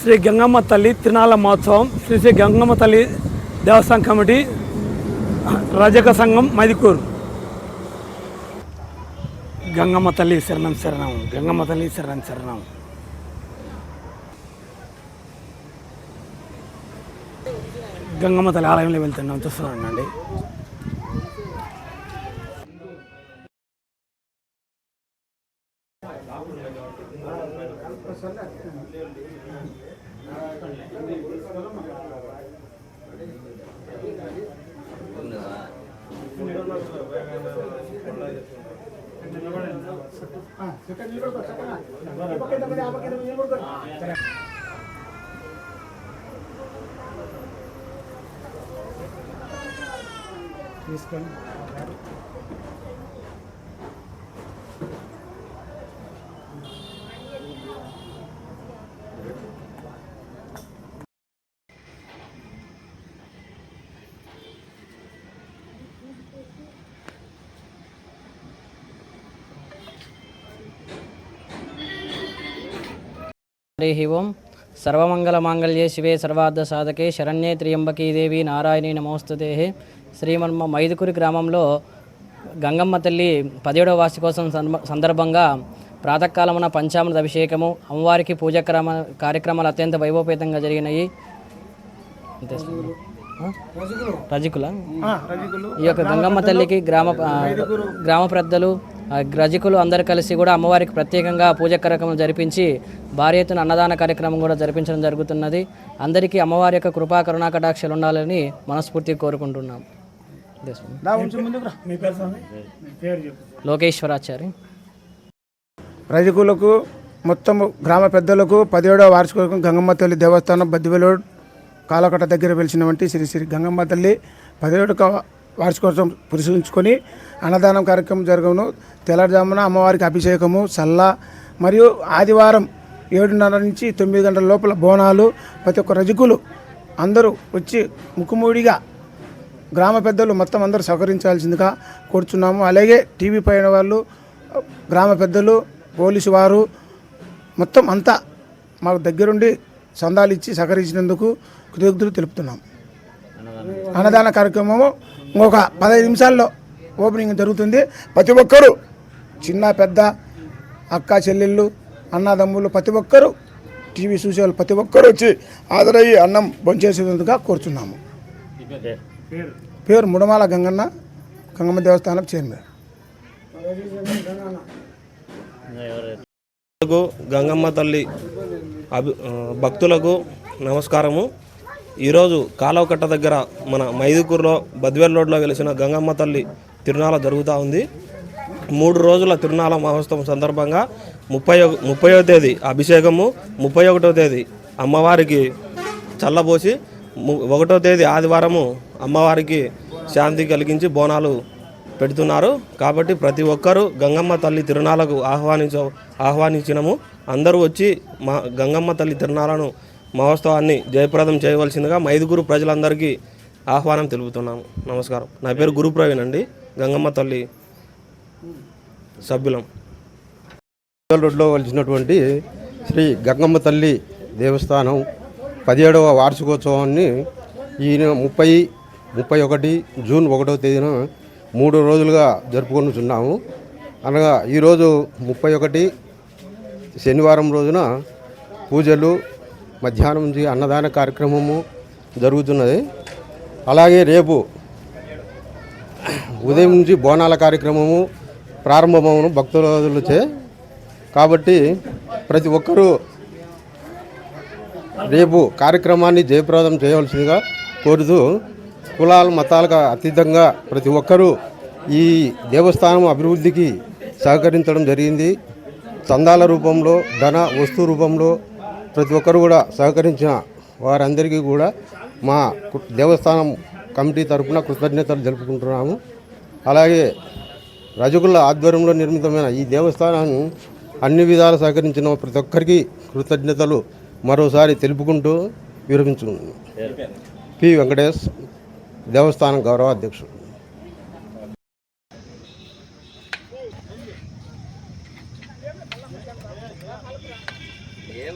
శ్రీ గంగమ్మ తల్లి తిరునాళ్ళ మహోత్సవం శ్రీ శ్రీ గంగమ్మ తల్లి దేవస్థానం కమిటీ రజక సంఘం మైదికూరు. గంగమ్మ తల్లి శరణం శరణం గంగమ్మ తల్లి శరణం శరణం. గంగమ్మ తల్లి ఆలయంలో వెళ్తున్నాం చూస్తున్నానండి. సెకండ్ నిలబడు సెకండ్ ఆ పక్కన మరి ఆ పక్కన నిలబడు తీసుకోండి హరి ఓం. సర్వమంగళమాంగళ్యే శివే సర్వార్థ సాధకే. శరణ్యే త్రియంబకీ దేవి నారాయణి నమోస్తుతే శ్రీమన్మ మైదుకూరి గ్రామంలో గంగమ్మ తల్లి పదిహేడవ వార్షిక కోసం సందర్భ- సందర్భంగా ప్రాతకాలమున పంచామృత అభిషేకము అమ్మవారికి పూజ క్రమ కార్యక్రమాలు అత్యంత వైభవపేతంగా జరిగినాయి? రజకుల? ఈ యొక్క గంగమ్మ తల్లికి గ్రామ గ్రామ పెద్దలు రజకులు అందరు కలిసి కూడా అమ్మవారికి ప్రత్యేకంగా పూజ కార్యక్రమం జరిపించి భారీ ఎత్తున అన్నదాన కార్యక్రమం కూడా జరిపించడం జరుగుతున్నది. అందరికీ అమ్మవారి యొక్క కృపా కరుణా కటాక్షలు ఉండాలని మనస్ఫూర్తిగా కోరుకుంటున్నాం. లోకేశ్వరాచారి. రజకులకు మొత్తం గ్రామ పెద్దలకు పదిహేడవ వార్షికోత్సవం గంగమ్మ తల్లి దేవస్థానం బద్దివెలోడ్ కాలకట్ట దగ్గర వెలిసినటువంటి శ్రీ శ్రీ గంగమ్మ తల్లి వారి కోసం పురుషించుకొని అన్నదానం కార్యక్రమం జరగను. తెల్లజామున అమ్మవారికి అభిషేకము చల్ల మరియు ఆదివారం ఏడున్నర నుంచి తొమ్మిది గంటల లోపల బోనాలు. ప్రతి ఒక్క రజకులు అందరూ వచ్చి ముక్కుమూడిగా గ్రామ పెద్దలు మొత్తం అందరూ సహకరించాల్సిందిగా కోరుచున్నాము. అలాగే టీవీ పైన వాళ్ళు గ్రామ పెద్దలు పోలీసు వారు మొత్తం అంతా మాకు దగ్గరుండి సందాలు ఇచ్చి సహకరించినందుకు కృతజ్ఞతలు తెలుపుతున్నాం అన్నదాన కార్యక్రమము ఇంకొక పదహైదు నిమిషాల్లో ఓపెనింగ్ జరుగుతుంది. ప్రతి ఒక్కరూ చిన్న పెద్ద అక్క చెల్లెళ్ళు అన్నదమ్ములు ప్రతి ఒక్కరూ టీవీ చూసే వాళ్ళు ప్రతి ఒక్కరూ వచ్చి హాజరయ్యి అన్నం భోంచేసేందుగా కోరుచున్నాము. పేరు ముడమాల గంగన్న గంగమ్మ దేవస్థానం చైర్మన్. గంగమ్మ తల్లి అభి భక్తులకు నమస్కారము. ఈరోజు కాలవకట్ట దగ్గర మన మైదుకూరులో బద్వేల్ రోడ్లో వెలిసిన గంగమ్మ తల్లి తిరునాళ జరుగుతూ ఉంది. మూడు రోజుల తిరునాళ మహోత్సవం సందర్భంగా ముప్పై ముప్పైవ తేదీ అభిషేకము ముప్పై ఒకటో తేదీ అమ్మవారికి చల్లబోసి ము- ఒకటో తేదీ ఆదివారము అమ్మవారికి శాంతి కలిగించి బోనాలు పెడుతున్నారు. కాబట్టి ప్రతి ఒక్కరూ గంగమ్మ తల్లి తిరునాలకు ఆహ్వానించ ఆహ్వానించినము. అందరూ వచ్చి మా గంగమ్మ తల్లి తిరునాలను మహోత్సవాన్ని జయప్రదం చేయవలసిందిగా మైదుగురు ప్రజలందరికీ ఆహ్వానం తెలుపుతున్నాము. నమస్కారం. నా పేరు గురు ప్రవీణ్ అండి. గంగమ్మ తల్లి సభ్యులం. రోడ్లో వెలిసినటువంటి శ్రీ గంగమ్మ తల్లి దేవస్థానం పదిహేడవ వార్షికోత్సవాన్ని ఈయన ముప్పై ముప్పై ఒకటి జూన్ ఒకటవ తేదీన మూడు రోజులుగా జరుపుకుంటున్నాము. అనగా ఈరోజు ముప్పై ఒకటి శనివారం రోజున పూజలు మధ్యాహ్నం నుంచి అన్నదాన కార్యక్రమము జరుగుతున్నది. అలాగే రేపు ఉదయం నుంచి బోనాల కార్యక్రమము ప్రారంభమవును భక్తులచే. కాబట్టి ప్రతి ఒక్కరూ రేపు కార్యక్రమాన్ని జయప్రదం చేయవలసిందిగా కోరుతూ కులాల మతాలకు అతీతంగా ప్రతి ఒక్కరూ ఈ దేవస్థానం అభివృద్ధికి సహకరించడం జరిగింది. చందాల రూపంలో ధన వస్తు రూపంలో ప్రతి ఒక్కరు కూడా సహకరించిన వారందరికీ కూడా మా దేవస్థానం కమిటీ తరఫున కృతజ్ఞతలు జరుపుకుంటున్నాము. అలాగే రజకుల ఆధ్వర్యంలో నిర్మితమైన ఈ దేవస్థానాన్ని అన్ని విధాలు సహకరించిన ప్రతి ఒక్కరికి కృతజ్ఞతలు మరోసారి తెలుపుకుంటూ విరమించుకున్నాను పి. వెంకటేష్ దేవస్థానం గౌరవ అధ్యక్షుడు. ఏం